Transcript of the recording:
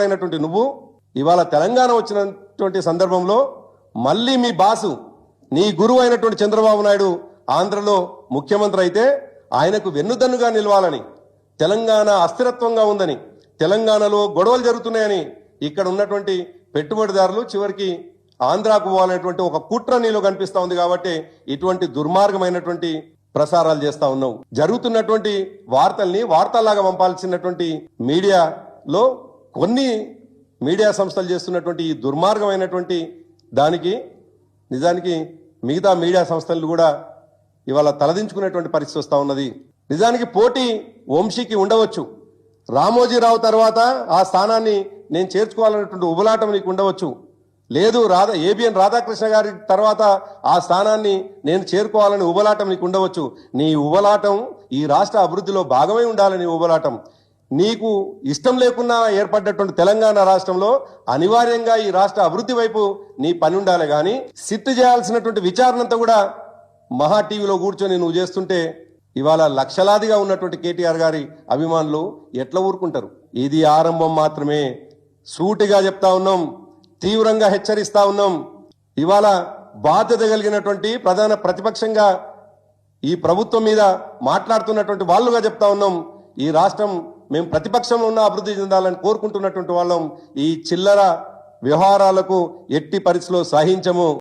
అయినటువంటి నువ్వు ఇవాళ తెలంగాణ వచ్చినటువంటి సందర్భంలో మళ్ళీ మీ బాసు నీ గురువు అయినటువంటి చంద్రబాబు నాయుడు ఆంధ్రలో ముఖ్యమంత్రి అయితే ఆయనకు వెన్నుదన్నుగా నిలవాలని తెలంగాణ అస్థిరత్వంగా ఉందని తెలంగాణలో గొడవలు జరుగుతున్నాయని ఇక్కడ ఉన్నటువంటి పెట్టుబడిదారులు చివరికి ఆంధ్రాకు పోవాలనేటువంటి ఒక కుట్ర నీలో కనిపిస్తా ఉంది కాబట్టి ఇటువంటి దుర్మార్గమైనటువంటి ప్రసారాలు చేస్తా ఉన్నావు. జరుగుతున్నటువంటి వార్తల్ని వార్తల్లాగా పంపాల్సినటువంటి మీడియాలో కొన్ని మీడియా సంస్థలు చేస్తున్నటువంటి ఈ దుర్మార్గమైనటువంటి దానికి నిజానికి మిగతా మీడియా సంస్థలు కూడా ఇవాళ తలదించుకునేటువంటి పరిస్థితి వస్తూ ఉన్నది. నిజానికి పోటీ వంశీకి ఉండవచ్చు. రామోజీరావు తర్వాత ఆ స్థానాన్ని నేను చేర్చుకోవాలనేటువంటి ఉబలాటం నీకు ఉండవచ్చు. లేదు రాధా ఏబిఎన్ రాధాకృష్ణ గారి తర్వాత ఆ స్థానాన్ని నేను చేరుకోవాలని ఉబలాటం నీకు ఉండవచ్చు. నీ ఉబలాటం ఈ రాష్ట్ర అభివృద్ధిలో భాగమై ఉండాలని ఉబలాటం. నీకు ఇష్టం లేకున్నా ఏర్పడ్డటువంటి తెలంగాణ రాష్ట్రంలో అనివార్యంగా ఈ రాష్ట్ర అభివృద్ధి వైపు నీ పని ఉండాలి. కానీ సిట్ చేయాల్సినటువంటి విచారణ అంతా కూడా మహా టీవీలో కూర్చొని నువ్వు చేస్తుంటే ఇవాళ లక్షలాదిగా ఉన్నటువంటి కేటీఆర్ గారి అభిమానులు ఎట్లా ఊరుకుంటారు? ఇది ఆరంభం మాత్రమే. సూటిగా చెప్తా ఉన్నాం తీవ్రంగా హెచ్చరిస్తా ఉన్నాం. ఇవాళ బాధ్యత కలిగినటువంటి ప్రధాన ప్రతిపక్షంగా ఈ ప్రభుత్వం మీద మాట్లాడుతున్నటువంటి వాళ్ళుగా చెప్తా ఉన్నాం. ఈ రాష్ట్రం మేము ప్రతిపక్షంలో ఉన్న అభివృద్ధి చెందాలని కోరుకుంటున్నటువంటి వాళ్ళం ఈ చిల్లర వ్యవహారాలకు ఎట్టి పరిస్థితిలో సహించము.